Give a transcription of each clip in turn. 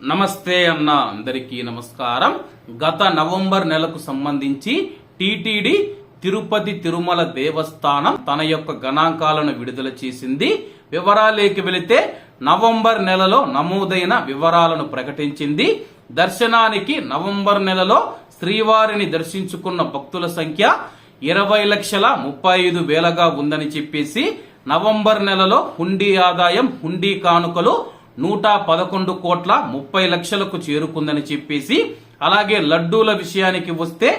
నమస్తే అన్న అందరికీ నమస్కారం. గత నవంబర్ నెలకు సంబంధించి టిటిడి తిరుపతి తిరుమల దేవస్థానం తన యొక్క గణాంకాలను విడుదల చేసింది. వివరాలేకి వెళితే నవంబర్ నెలలో నమోదైన వివరాలను ప్రకటించింది. దర్శనానికి నవంబర్ నెలలో శ్రీవారిని దర్శించుకున్న భక్తుల సంఖ్య ఇరవై లక్షల ముప్పై ఐదు వేలగా ఉందని చెప్పేసి నవంబర్ నెలలో హుండీ ఆదాయం హుండీ కానుకలు నూట పదకొండు కోట్ల ముప్పై లక్షలకు చేరుకుందని చెప్పేసి అలాగే లడ్డూల విషయానికి వస్తే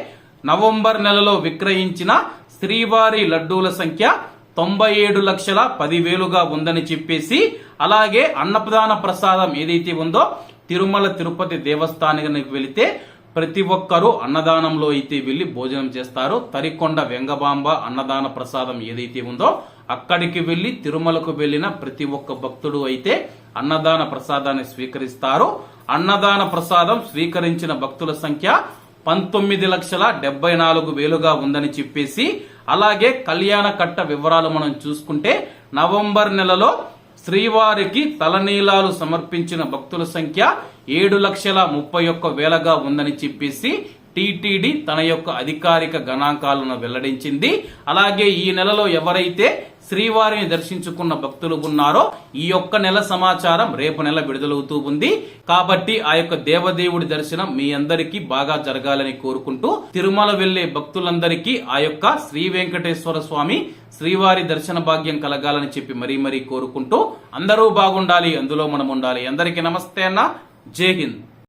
నవంబర్ నెలలో విక్రయించిన శ్రీవారి లడ్డూల సంఖ్య తొంభై ఏడు లక్షల పదివేలుగా ఉందని చెప్పేసి అలాగే అన్నప్రదాన ప్రసాదం ఏదైతే ఉందో తిరుమల తిరుపతి దేవస్థానానికి వెళితే ప్రతి ఒక్కరూ అన్నదానంలో అయితే వెళ్ళి భోజనం చేస్తారు. తరికొండ వెంగబాంబ అన్నదాన ప్రసాదం ఏదైతే ఉందో అక్కడికి వెళ్ళి తిరుమలకు వెళ్ళిన ప్రతి ఒక్క భక్తుడు అయితే అన్నదాన ప్రసాదాన్ని స్వీకరిస్తారు అన్నదాన ప్రసాదం స్వీకరించిన భక్తుల సంఖ్య పంతొమ్మిది లక్షల డెబ్బై నాలుగు వేలుగా ఉందని చెప్పేసి అలాగే కళ్యాణ కట్ట వివరాలు మనం చూసుకుంటే నవంబర్ నెలలో శ్రీవారికి తలనీలాలు సమర్పించిన భక్తుల సంఖ్య ఏడు లక్షల ముప్పై ఒక్క వేలగా ఉందని చెప్పేసి టిటిడి తన యొక్క అధికారిక గణాంకాలను వెల్లడించింది. అలాగే ఈ నెలలో ఎవరైతే శ్రీవారిని దర్శించుకున్న భక్తులు ఉన్నారో ఈ యొక్క నెల సమాచారం రేపు నెల విడుదలవుతూ ఉంది. కాబట్టి ఆ యొక్క దేవదేవుడి దర్శనం మీ అందరికీ బాగా జరగాలని కోరుకుంటూ తిరుమల వెళ్ళే భక్తులందరికీ ఆ యొక్క శ్రీ వెంకటేశ్వర స్వామి శ్రీవారి దర్శన భాగ్యం కలగాలని చెప్పి మరీ మరీ కోరుకుంటూ అందరూ బాగుండాలి అందులో మనం ఉండాలి అందరికీ నమస్తే అన్న. జై హింద్.